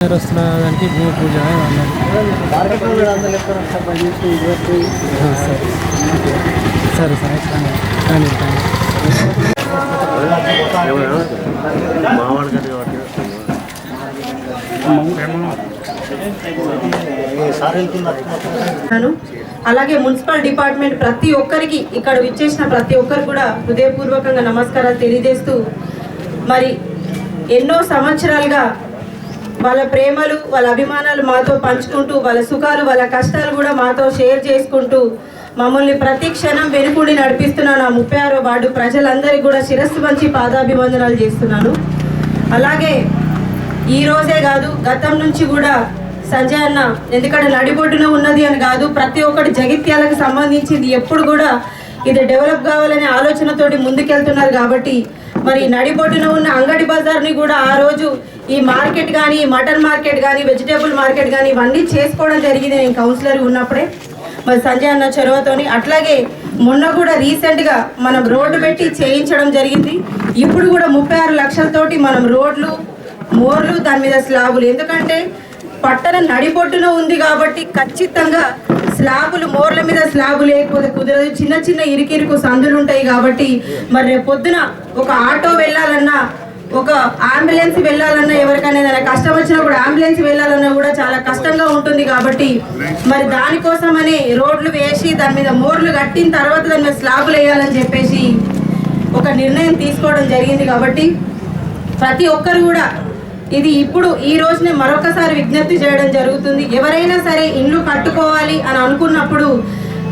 వస్తున్న దానికి భూమి పూజ సరే సరే కానీ అలాగే మున్సిపల్ డిపార్ట్మెంట్ ప్రతి ఒక్కరికి ఇక్కడ విచ్చేసిన ప్రతి ఒక్కరు కూడా హృదయపూర్వకంగా నమస్కారాలు తెలియజేస్తూ మరి ఎన్నో సంవత్సరాలుగా వాళ్ళ ప్రేమలు వాళ్ళ అభిమానాలు మాతో పంచుకుంటూ వాళ్ళ సుఖాలు వాళ్ళ కష్టాలు కూడా మాతో షేర్ చేసుకుంటూ మమ్మల్ని ప్రతి క్షణం వెనుకుండి నడిపిస్తున్న నా ముప్పై ఆరో వార్డు ప్రజలందరికీ కూడా శిరస్సు మంచి పాదాభివందనాలు చేస్తున్నాను. అలాగే ఈ రోజే కాదు గతం నుంచి కూడా సంజయ్ అన్న ఎందుకంటే నడిబొడ్డున ఉన్నది అని కాదు ప్రతి ఒక్కటి జగిత్యాలకు సంబంధించింది. ఎప్పుడు కూడా ఇది డెవలప్ కావాలనే ఆలోచనతోటి ముందుకెళ్తున్నారు కాబట్టి మరి నడిబొడ్డున ఉన్న అంగడి బజార్ని కూడా ఆ రోజు ఈ మార్కెట్ కానీ మటన్ మార్కెట్ కానీ వెజిటేబుల్ మార్కెట్ కానీ ఇవన్నీ చేసుకోవడం జరిగింది నేను కౌన్సిలర్ ఉన్నప్పుడే. మరి సంజయ్ అన్న చొరవతోని అట్లాగే మొన్న కూడా రీసెంట్గా మనం రోడ్డు పెట్టి చేయించడం జరిగింది. ఇప్పుడు కూడా ముప్పై ఆరు లక్షలతోటి మనం రోడ్లు మోర్లు దాని మీద స్లాబులు. ఎందుకంటే పట్టణ నడిపొట్టున ఉంది కాబట్టి ఖచ్చితంగా స్లాబులు మోర్ల మీద స్లాబు లేకపోతే కుదరదు. చిన్న చిన్న ఇరికిరుకు సందులు ఉంటాయి కాబట్టి మరి రేపు పొద్దున ఒక ఆటో వెళ్ళాలన్నా ఒక అంబులెన్స్ వెళ్ళాలన్నా ఎవరికైనా ఏదైనా కష్టం వచ్చినప్పుడు అంబులెన్స్ వెళ్ళాలన్నా కూడా చాలా కష్టంగా ఉంటుంది కాబట్టి మరి దానికోసమని రోడ్లు వేసి దాని మీద మోర్లు కట్టిన తర్వాత దాని మీద స్లాబులు వేయాలని చెప్పేసి ఒక నిర్ణయం తీసుకోవడం జరిగింది కాబట్టి ప్రతి ఒక్కరు కూడా ఇది ఇప్పుడు ఈ రోజునే మరొకసారి విజ్ఞప్తి చేయడం జరుగుతుంది. ఎవరైనా సరే ఇల్లు కట్టుకోవాలి అని అనుకున్నప్పుడు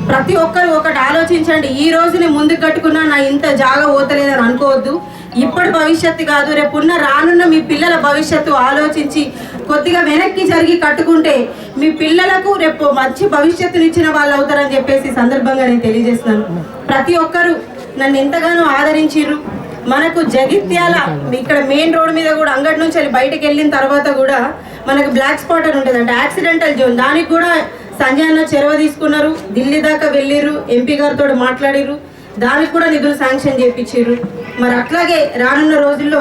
ప్రతి ఒక్కరు ఒకటి ఆలోచించండి. ఈ రోజునే ముందు కట్టుకున్నా నా ఇంత జాగ పోతలేదని అనుకోవద్దు. ఇప్పుడు భవిష్యత్తు కాదు రేపున్న రానున్న మీ పిల్లల భవిష్యత్తు ఆలోచించి కొద్దిగా వెనక్కి జరిగి కట్టుకుంటే మీ పిల్లలకు రేపు మంచి భవిష్యత్తునిచ్చిన వాళ్ళు అవుతారని చెప్పేసి సందర్భంగా నేను తెలియజేస్తున్నాను. ప్రతి ఒక్కరు నన్ను ఎంతగానో ఆదరించిర్రు. మనకు జగిత్యాల ఇక్కడ మెయిన్ రోడ్ మీద కూడా అంగడి నుంచి వెళ్ళి బయటకు వెళ్ళిన తర్వాత కూడా మనకు బ్లాక్ స్పాట్ అని ఉంటుంది. అంటే యాక్సిడెంటల్ జోన్. దానికి కూడా సంజయ్ అన్న చెరవ తీసుకున్నారు. ఢిల్లీ దాకా వెళ్ళిర్రు. ఎంపీ గారితో మాట్లాడిర్రు. దానికి కూడా నిధులు శాంక్షన్ చేయించారు మరి అట్లాగే రానున్న రోజుల్లో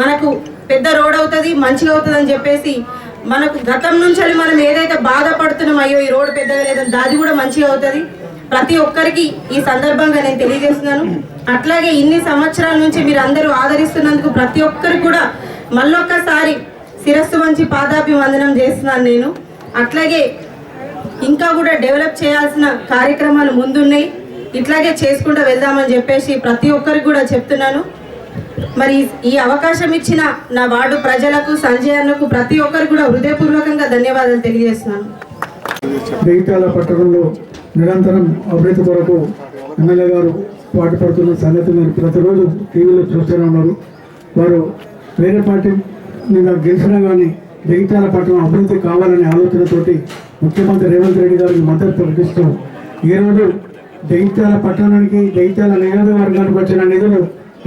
మనకు పెద్ద రోడ్ అవుతుంది మంచిగా అవుతుంది అని చెప్పేసి మనకు గతం నుంచి మనం ఏదైతే బాధపడుతున్నాం అయ్యో ఈ రోడ్ పెద్దగా లేదని దాది కూడా మంచిగా అవుతుంది. ప్రతి ఒక్కరికి ఈ సందర్భంగా నేను తెలియజేస్తున్నాను. అట్లాగే ఇన్ని సంవత్సరాల నుంచి మీరు అందరూ ఆదరిస్తున్నందుకు ప్రతి ఒక్కరికి కూడా మళ్ళొక్కసారి శిరస్సు మంచి పాదాభి వందనం చేస్తున్నాను నేను. అట్లాగే ఇంకా కూడా డెవలప్ చేయాల్సిన కార్యక్రమాలు ముందున్నాయి. ఇట్లాగే చేసుకుంటూ వెళ్దామని చెప్పేసి ప్రతి ఒక్కరికి కూడా చెప్తున్నాను. మరి ఈ అవకాశం ఇచ్చిన నా వార్డు ప్రజలకు సంజయ్ అన్నకు ప్రతి ఒక్కరికి కూడా హృదయపూర్వకంగా ధన్యవాదాలు తెలియజేస్తున్నాను. జగిత్యాల పట్టణంలో నిరంతరం అభివృద్ధి కొరకు ఎమ్మెల్యే గారు పాటుపడుతున్న సంగతి నేను ప్రతిరోజు టీవీలో చూస్తూనే ఉన్నారు. వారు వేరే పార్టీ మీద గెలిచినా కానీ జగిత్యాల పట్టణం అభివృద్ధి కావాలనే ఆలోచనతోటి ముఖ్యమంత్రి రేవంత్ రెడ్డి గారికి మద్దతు ప్రకటిస్తూ ఈరోజు జగిత్యాల పట్టణానికి జగిత్యాల నియోజకవర్గానికి వచ్చిన నిధులు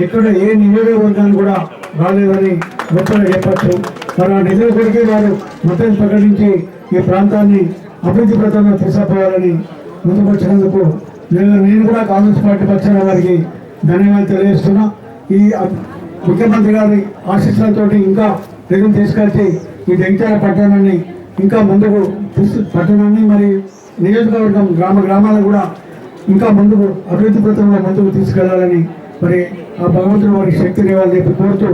ఎక్కడ ఏ నియోజకవర్గానికి కూడా రాలేదని గొప్పగా చెప్పచ్చు. మరి ఆ నిధుల కొరికే వారు మద్దతు ప్రకటించి ఈ ప్రాంతాన్ని అభివృద్ధి పథంలో తీసుకుపోవాలని ముందుకు వచ్చినందుకు నేను నేను కూడా కాంగ్రెస్ పార్టీ పక్షాన వారికి ధన్యవాదాలు తెలియజేస్తున్నా. ఈ ముఖ్యమంత్రి గారి ఆశీస్సులతో ఇంకా నిధులు తీసుకొచ్చి ఈ జగిత్యాల పట్టణాన్ని ఇంకా ముందుకు పట్టణాన్ని మరి నియోజకవర్గం గ్రామ గ్రామాలను కూడా ఇంకా ముందుకు అభివృద్ధి పథంలో ముందుకు తీసుకెళ్ళాలని మరి ఆ భగవంతుడు వారికి శక్తిని ఇవ్వాలని చెప్పి కోరుతూ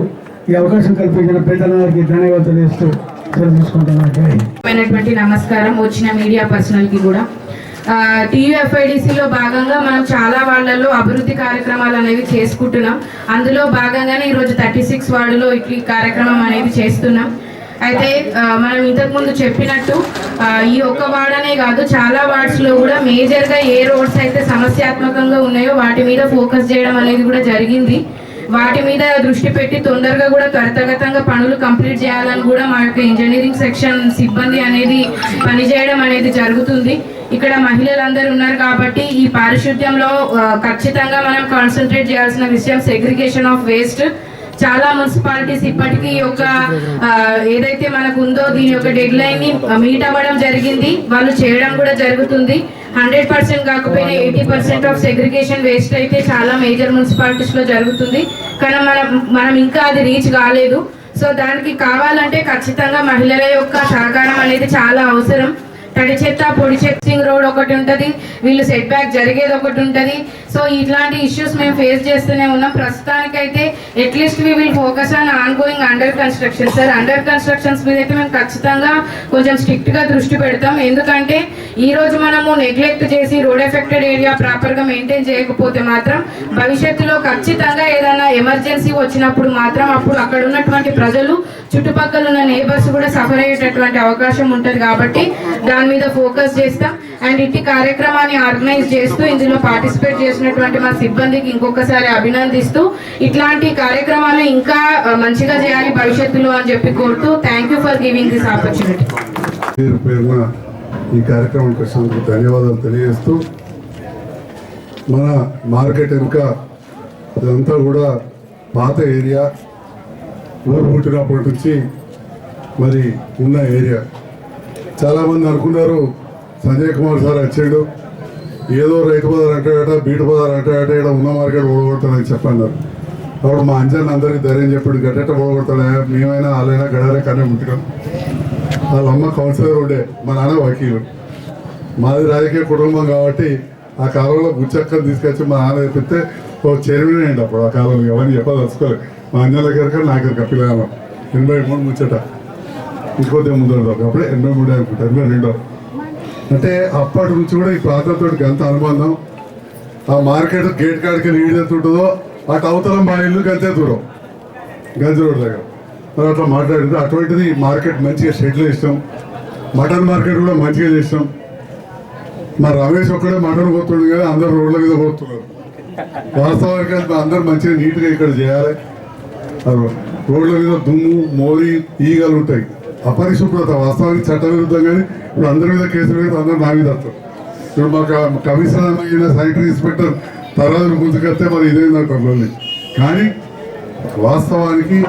ఈ అవకాశం కల్పించిన పెద్దలందరికీ ధన్యవాదాలు తెలియజేస్తూ సెలవు నమస్కారం వచ్చిన మీడియా పర్సనల్కి కూడా టీయూఎఫ్ఐడిసిలో భాగంగా మనం చాలా వాళ్ళల్లో అభివృద్ధి కార్యక్రమాలు అనేవి చేసుకుంటున్నాం. అందులో భాగంగానే ఈరోజు థర్టీ సిక్స్ వార్డులో ఈ కార్యక్రమం అనేది చేస్తున్నాం. అయితే మనం ఇంతకుముందు చెప్పినట్టు ఈ ఒక్క వార్డనే కాదు చాలా వార్డ్స్లో కూడా మేజర్గా ఏ రోడ్స్ అయితే సమస్యాత్మకంగా ఉన్నాయో వాటి మీద ఫోకస్ చేయడం అనేది కూడా జరిగింది. వాటి మీద దృష్టి పెట్టి తొందరగా కూడా త్వరితగతంగా పనులు కంప్లీట్ చేయాలని కూడా మా యొక్క ఇంజనీరింగ్ సెక్షన్ సిబ్బంది అనేది పనిచేయడం అనేది జరుగుతుంది. ఇక్కడ మహిళలందరూ ఉన్నారు కాబట్టి ఈ పారిశుద్ధ్యంలో ఖచ్చితంగా మనం కాన్సన్ట్రేట్ చేయాల్సిన విషయం సెగ్రిగేషన్ ఆఫ్ వేస్ట్. చాలా మున్సిపాలిటీస్ ఇప్పటికీ ఈ యొక్క ఏదైతే మనకు ఉందో దీని యొక్క డెడ్ లైన్ని మీట్ అవ్వడం జరిగింది. వాళ్ళు చేయడం కూడా జరుగుతుంది. హండ్రెడ్ పర్సెంట్ కాకపోయినా eighty percent of segregation waste అయితే చాలా మేజర్ మున్సిపాలిటీస్లో జరుగుతుంది. కానీ మనం మనం ఇంకా అది రీచ్ కాలేదు. సో దానికి కావాలంటే ఖచ్చితంగా మహిళల యొక్క సహకారం అనేది చాలా అవసరం. తడి చెత్త పొడి చెత్తింగ్ రోడ్ ఒకటి ఉంటుంది. వీళ్ళు సెట్ బ్యాక్ జరిగేది ఒకటి ఉంటుంది. సో ఇట్లాంటి ఇష్యూస్ మేము ఫేస్ చేస్తూనే ఉన్నాం. ప్రస్తుతానికైతే at least we will focus on ongoing under construction sir under constructions మీద అయితే మేము ఖచ్చితంగా కొంచెం స్ట్రిక్ట్గా దృష్టి పెడతాం. ఎందుకంటే ఈ రోజు మనము నెగ్లెక్ట్ చేసి రోడ్ ఎఫెక్టెడ్ ఏరియా ప్రాపర్గా మెయింటైన్ చేయకపోతే మాత్రం భవిష్యత్తులో ఖచ్చితంగా ఏదైనా ఎమర్జెన్సీ వచ్చినప్పుడు మాత్రం అప్పుడు అక్కడ ఉన్నటువంటి ప్రజలు చుట్టుపక్కల ఉన్న నేబర్స్ కూడా సఫర్ అయ్యేటటువంటి అవకాశం ఉంటుంది కాబట్టి దాని దాని మీద ఫోకస్ చేస్తాం అండ్ ఇట్టి కార్యక్రమాన్ని ఆర్గనైజ్ చేస్తూ ఇందులో పార్టిసిపేట్ చేసినటువంటి మా సిబ్బందికి ఇంకొకసారి అభినందిస్తూ ఇట్లాంటి కార్యక్రమాలు ఇంకా మంచిగా చేయాలి భవిష్యత్తులో అని చెప్పి కోరుతూ thank you for giving this opportunity ఈ కార్యక్రమానికి వచ్చినందుకు ధన్యవాదాలు తెలియజేస్తూ మన మార్కెట్ వెనుక ఇదంతా కూడా పాత ఏరియా ఊరు పుట్టినప్పటి నుంచి మరి ఉన్న ఏరియా. చాలామంది అనుకున్నారు సంజయ్ కుమార్ సార్ వచ్చాడు. ఏదో రైతు బజార్ అంటాడట బీటు బజార్ అంటాడట ఇక్కడ ఉన్న మార్కెట్ ఓడగొడతాడని చెప్పన్నారు. అప్పుడు మా అంజన్ అందరికీ ధైర్యం చెప్పాడు గట్టెట్ట ఓడగొడతాడా మేమైనా వాళ్ళైనా గడారే కానీ ముట్టుకాం వాళ్ళ అమ్మ కౌన్సిలర్ ఉండే మా నాన్న వకీలు. మాది రాజకీయ కుటుంబం కాబట్టి ఆ కాలంలో బుచ్చక్కని తీసుకొచ్చి మా నాన్న చెప్తే ఓ చైర్మన్ అయ్యండి అప్పుడు ఆ కాలంలో ఎవరిని చెప్పదలుచుకోలేదు. మా అన్నల గారికి నాకు కపిలానం ఎనభై మూడు ముచ్చట. ఇంకోతే ముందు అప్పుడే ఎనభై మూడు అనుకుంటా ఎనభై రెండో. అంటే అప్పటి నుంచి కూడా ఈ ప్రాంతంతో ఎంత అనుబంధం. ఆ మార్కెట్ గేట్ కాడికి లీడ్ ఎంత ఉంటుందో అటు అవతల మా ఇల్లు గంతే దూరం. గంజి రోడ్ దగ్గర. మరి అట్లా మాట్లాడింది. అటువంటిది మార్కెట్ మంచిగా షెడ్లు ఇష్టం మటన్ మార్కెట్ కూడా మంచిగా చేసినాం. మా రమేష్ ఒక్కడే మటన్ పోతుండే కానీ అందరు రోడ్ల మీద పోతున్నారు వాస్తవానికి అందరు మంచిగా నీట్గా ఇక్కడ చేయాలి. రోడ్ల మీద దుమ్ము మోరి ఈగలు ఉంటాయి. అపరిశుభ్రత వాస్తవానికి చట్ట కానీ ఇప్పుడు అందరి మీద కేసులు మీద అందరు నా మీద వస్తారు ఇప్పుడు మాకు కమిషనర్ అయిన శానిటరీ ఇన్స్పెక్టర్ తర్వాత ముందుకెళ్తే మరి ఇదేందంటారు కానీ వాస్తవానికి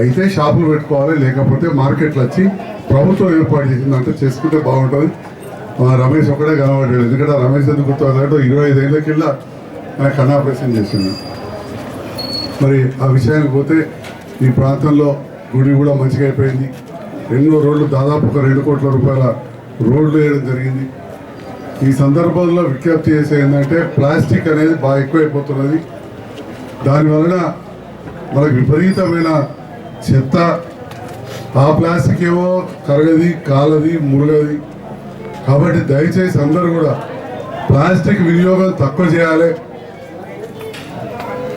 అయితే షాపులు పెట్టుకోవాలి లేకపోతే మార్కెట్లు వచ్చి ప్రభుత్వం ఏర్పాటు చేసిందంటే చేసుకుంటే బాగుంటుంది. మా రమేష్ ఒక్కడే కనబడ్డాడు. ఎందుకంటే రమేష్ ఎందుకు గుర్తుపడ్డాడు ఇరవై ఐదేళ్ళకిల్లా ఆయన కన్నా ఆపరేషన్ చేసింది మరి ఆ విషయానికి పోతే ఈ ప్రాంతంలో గుడి కూడా మంచిగా అయిపోయింది. ఎన్నో రోడ్లు దాదాపు ఒక రెండు కోట్ల రూపాయల రోడ్లు వేయడం జరిగింది. ఈ సందర్భంలో విజ్ఞప్తి చేసే ఏంటంటే ప్లాస్టిక్ అనేది బాగా ఎక్కువైపోతున్నది. దానివలన మనకు విపరీతమైన చెత్త ఆ ప్లాస్టిక్ ఏమో కరగది కాలది మురగది. కాబట్టి దయచేసి అందరూ కూడా ప్లాస్టిక్ వినియోగం తక్కువ చేయాలి.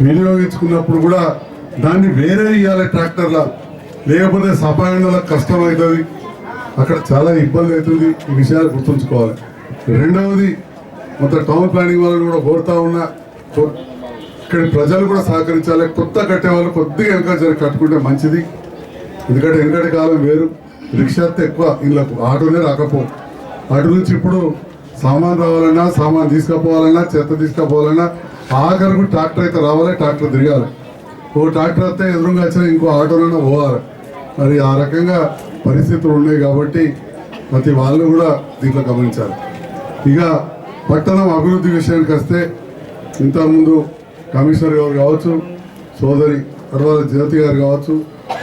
వినియోగించుకున్నప్పుడు కూడా దాన్ని వేరే ఇవ్వాలి ట్రాక్టర్ల లేకపోతే సపాయణలకు కష్టం అవుతుంది. అక్కడ చాలా ఇబ్బంది అవుతుంది. ఈ విషయాలు గుర్తుంచుకోవాలి. రెండవది మొత్తం టౌన్ ప్లానింగ్ వాళ్ళని కూడా కోరుతా ఉన్నా ఇక్కడ ప్రజలు కూడా సహకరించాలి. కొత్త కట్టే వాళ్ళు కొద్దిగా వెనక కట్టుకుంటే మంచిది. ఎందుకంటే వెనకటి కాలం వేరు. రిక్షా ఎక్కువ ఇళ్ళకు ఆటోనే రాకపో. అటు నుంచి ఇప్పుడు సామాన్ రావాలన్నా సామాన్ తీసుకుపోవాలన్నా చెత్త తీసుకుపోవాలన్నా ఆఖరకు ట్రాక్టర్ అయితే రావాలి ట్రాక్టర్ తిరగాలి. ఓ ట్రాక్టర్ వస్తే ఎదురుగా వచ్చిన ఇంకో ఆటోనైనా పోవాలి. మరి ఆ రకంగా పరిస్థితులు ఉన్నాయి కాబట్టి ప్రతి వాళ్ళు కూడా దీంట్లో గమనించాలి. ఇక పట్టణం అభివృద్ధి విషయానికి వస్తే ఇంతకుముందు కమిషనర్ గారు కావచ్చు సోదరి తర్వాత జ్యోతి గారు కావచ్చు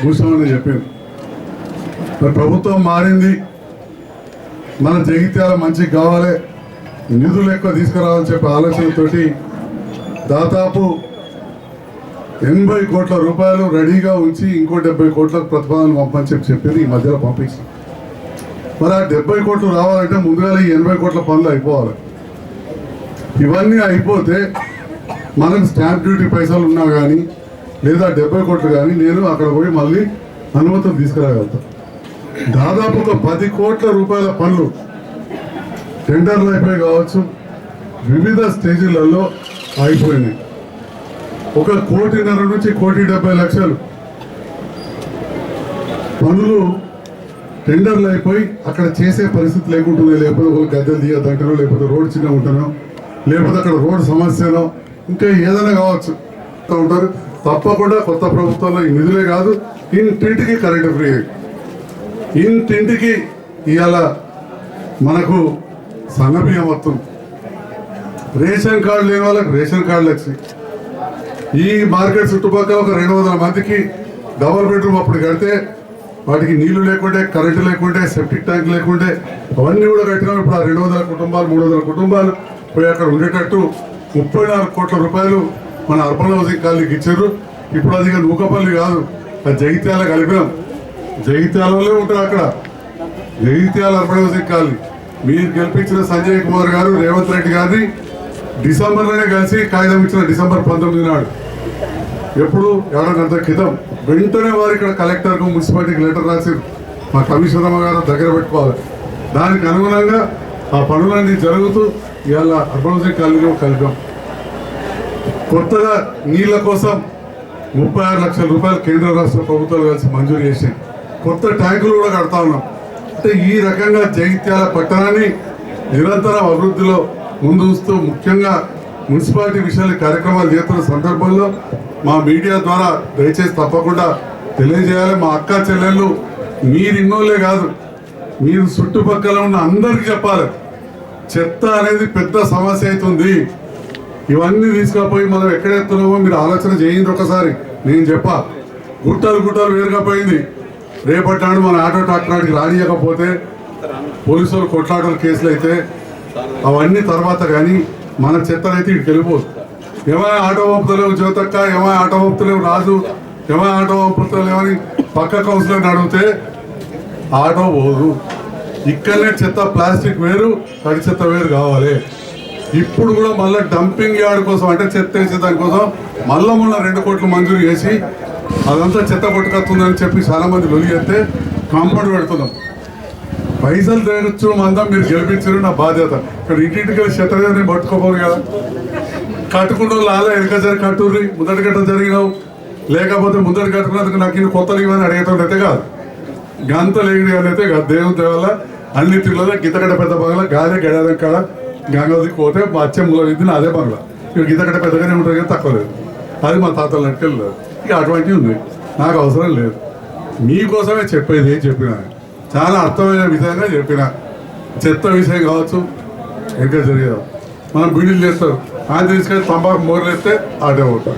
భూషణ్ చెప్పారు. మరి ప్రభుత్వం మారింది మన జగిత్యాల మంచిగా కావాలి నిధులు ఎక్కువ తీసుకురావాలని చెప్పే ఆలోచనతోటి దాదాపు ఎనభై కోట్ల రూపాయలు రెడీగా ఉంచి ఇంకో డెబ్బై కోట్లకు ప్రతిపాదన పంపని చెప్పి చెప్పింది ఈ మధ్యలో పంపించాం. మరి ఆ డెబ్బై కోట్లు రావాలంటే ముందుగా ఈ ఎనభై కోట్ల పనులు అయిపోవాలి. ఇవన్నీ అయిపోతే మనం స్టాంప్ డ్యూటీ పైసలు ఉన్నా కానీ లేదా డెబ్బై కోట్లు కానీ నేను అక్కడ పోయి మళ్ళీ అనుమతులు తీసుకురాగలుగుతాను దాదాపు ఒక పది కోట్ల రూపాయల పనులు టెండర్లు అయిపోయి కావచ్చు వివిధ స్టేజీలలో అయిపోయినాయి. ఒక కోటిన్నర నుంచి కోటి డెబ్బై లక్షలు. పనులు టెండర్లు అయిపోయి అక్కడ చేసే పరిస్థితి లేకుంటున్నాయి లేకపోతే ఒక గద్దెలు తీయద్దంటారో లేకపోతే రోడ్ చిన్న ఉంటానో లేకపోతే అక్కడ రోడ్ సమస్యనో ఇంకా ఏదైనా కావచ్చు. ఉంటారు. తప్పకుండా కొత్త ప్రభుత్వంలో ఈ నిధులే కాదు ఇంటింటికి కరెంటు ఫ్రీ. ఇంటింటికి ఇవాళ మనకు సన్నబియ్యం వస్తుంది. రేషన్ కార్డు లేని వాళ్ళకి రేషన్ కార్డులు వచ్చాయి. ఈ మార్కెట్ చుట్టుపక్కల ఒక రెండు వందల మందికి డబల్ బెడ్రూమ్ అప్పుడు కడితే వాటికి నీళ్ళు లేకుంటే కరెంటు లేకుంటే సెప్టిక్ ట్యాంక్ లేకుంటే అవన్నీ కూడా కట్టినాం. ఇప్పుడు ఆ రెండు వందల కుటుంబాలు మూడు వందల కుటుంబాలు పోయి అక్కడ ఉండేటట్టు ముప్పై నాలుగు కోట్ల రూపాయలు మన అర్బన్ హౌసింగ్ కాలనీకి ఇచ్చారు. ఇప్పుడు అది నూకపల్లి కాదు ఆ జగిత్యాల కలిపినాం. జగిత్యాలలో ఉంటారు అక్కడ. Jagtial urban housing colony. మీరు గెలిపించిన సంజయ్ కుమార్ గారు రేవంత్ రెడ్డి గారిని డిసెంబర్లోనే కలిసి కాగితం ఇచ్చిన డిసెంబర్ పంతొమ్మిది నాడు. ఎప్పుడు? ఏడాది క్రితం. వెంటనే వారు ఇక్కడ కలెక్టర్కు మున్సిపాలిటీకి లెటర్ రాసి మా కమిషనర్ అమ్మగారు దగ్గర పెట్టుకోవాలి. దానికి అనుగుణంగా ఆ పనులన్నీ జరుగుతూ ఇవాళ అర్బన్ హౌసింగ్ కలిగం కొత్తగా నీళ్ళ కోసం ముప్పై ఆరు లక్షల రూపాయలు కేంద్ర రాష్ట్ర ప్రభుత్వాలు కలిసి మంజూరు చేసాయి కొత్త ట్యాంకులు కూడా కడతా ఉన్నాం. అంటే ఈ రకంగా జైత్యాల పట్టణాన్ని నిరంతరం అభివృద్ధిలో ముందు ముఖ్యంగా మున్సిపాలిటీ విషయాలు కార్యక్రమాలు చేస్తున్న సందర్భంలో మా మీడియా ద్వారా దయచేసి తప్పకుండా తెలియజేయాలి. మా అక్క చెల్లెళ్ళు మీరు కాదు మీరు చుట్టుపక్కల ఉన్న అందరికీ చెప్పాలి. చెత్త అనేది పెద్ద సమస్య అవుతుంది. ఇవన్నీ తీసుకుపోయి మనం ఎక్కడెత్తున్నామో మీరు ఆలోచన చేయండి ఒకసారి. నేను చెప్పా గుట్టలు గుట్టలు వేరుగా పోయింది రేపటి నాడు మన ఆటో ట్రాక్టర్కి రానియకపోతే పోలీసులు కొట్లాటల కేసులు అయితే అవన్నీ తర్వాత కానీ మన చెత్తనైతే ఇటు వెళ్ళిపోదు. ఏమైనా ఆటో పంపుతలేవు జ్యోతక్క? ఏమైనా ఆటో పంపుతలేవు రాజు? ఏమైనా ఆటో పంపుతలేవు అని పక్క కౌన్సిలర్ని అడిగితే ఆటో పోదు. ఇక్కడనే చెత్త ప్లాస్టిక్ వేరు తడి చెత్త వేరు కావాలి. ఇప్పుడు కూడా మళ్ళీ డంపింగ్ యార్డ్ కోసం అంటే చెత్త వేసే దానికోసం మళ్ళీ మొన్న రెండు కోట్లు మంజూరు చేసి అదంతా చెత్త కొట్టుకొస్తుందని చెప్పి చాలా మంది లొలి కాంపౌండ్ పెడుతున్నాం. పైసలు తేగచ్చు మందం మీరు గెలిపించారు నా బాధ్యత. ఇక్కడ ఇంటింటికి చెత్త పట్టుకోపోరు కదా. కట్టుకుంటూ లాల వెనక కట్టుర్రి ముందటి గట్ట జరిగినావు. లేకపోతే ముందటి కట్టుకున్నందుకు నాకు ఇన్ని కొత్తలు ఇవన్నీ అడిగేటోడు అయితే కాదు. గంత లేని అయితే కాదు. దేవుని దేవల్ల అన్ని తిరుగులో గితకట పెద్ద బంగ్లా గాదే గడాదం కాడ గంగోదికి పోతే మా అచ్చే అదే బంగ్లా. ఇక గీతగడ్డ పెద్దగానే ఉంటుంది కానీ తక్కువ లేదు. అది మా తాతలు నట్టుకెళ్ళి ఇక అటువంటివి ఉంది నాకు అవసరం లేదు. మీకోసమే చెప్పేది ఏం చెప్పినా. చాలా అర్థమైన విధంగా చెప్పిన. చెత్త విషయం కావచ్చు ఇంకా జరిగేది. మనం బీడీలు చేస్తాం. ఆయన తీసుకెళ్ళి తంబాకు మోర్లేస్తే ఆడే ఉంటాం.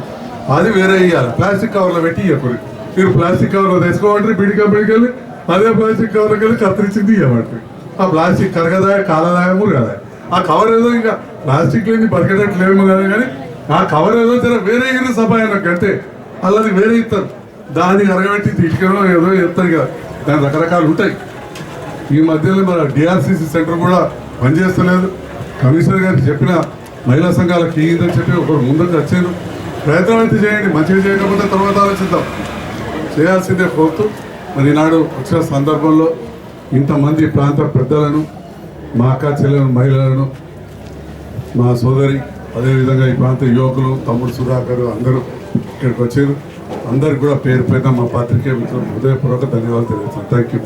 అది వేరే ఇవ్వాలి ప్లాస్టిక్ కవర్లో పెట్టి ఇవ్వకూడదు మీరు ప్లాస్టిక్ కవర్లో తెచ్చుకోమంటారు బిడి కంపెనీకి వెళ్ళి అదే ప్లాస్టిక్ కవర్లోకి వెళ్ళి కత్తిరించింది ఇవ్వమంటారు ఆ ప్లాస్టిక్ కరగదాయ కాలదాయ కదా ఆ కవర్ ఏదో ఇంకా ప్లాస్టిక్ లేని బతికేటట్లేమో కదా కానీ ఆ కవర్ ఏదో జర వేరే ఇరు సభ కంటే అల్లది వేరే ఇస్తారు. దాన్ని అరగబెట్టి తీసుకెళ్ళడం ఏదో చెప్తారు కదా దాని రకరకాలు ఉంటాయి. ఈ మధ్యలో మన డిఆర్సీసీ సెంటర్ కూడా పనిచేస్తలేదు. కమిషనర్ గారికి చెప్పిన మహిళా సంఘాలకు ఇదని చెప్పి ఒకరు ముందుకు వచ్చారు ప్రయత్నం అయితే చేయండి మంచిగా చేయకపోతే తర్వాత ఆలోచిద్దాం. చేయాల్సిందే కోరుతూ మరి ఈనాడు వచ్చిన సందర్భంలో ఇంతమంది ప్రాంత పెద్దలను మా అక్క చెల్లెలను మహిళలను మా సోదరి అదేవిధంగా ఈ ప్రాంత యువకులు తమ్ముడు సుధాకర్ అందరూ ఇక్కడికి వచ్చారు. అందరికి కూడా పేరు పేరున మా పాత్రికే మిత్రులు హృదయపూర్వక ధన్యవాదాలు తెలియజేస్తాను థ్యాంక్ యూ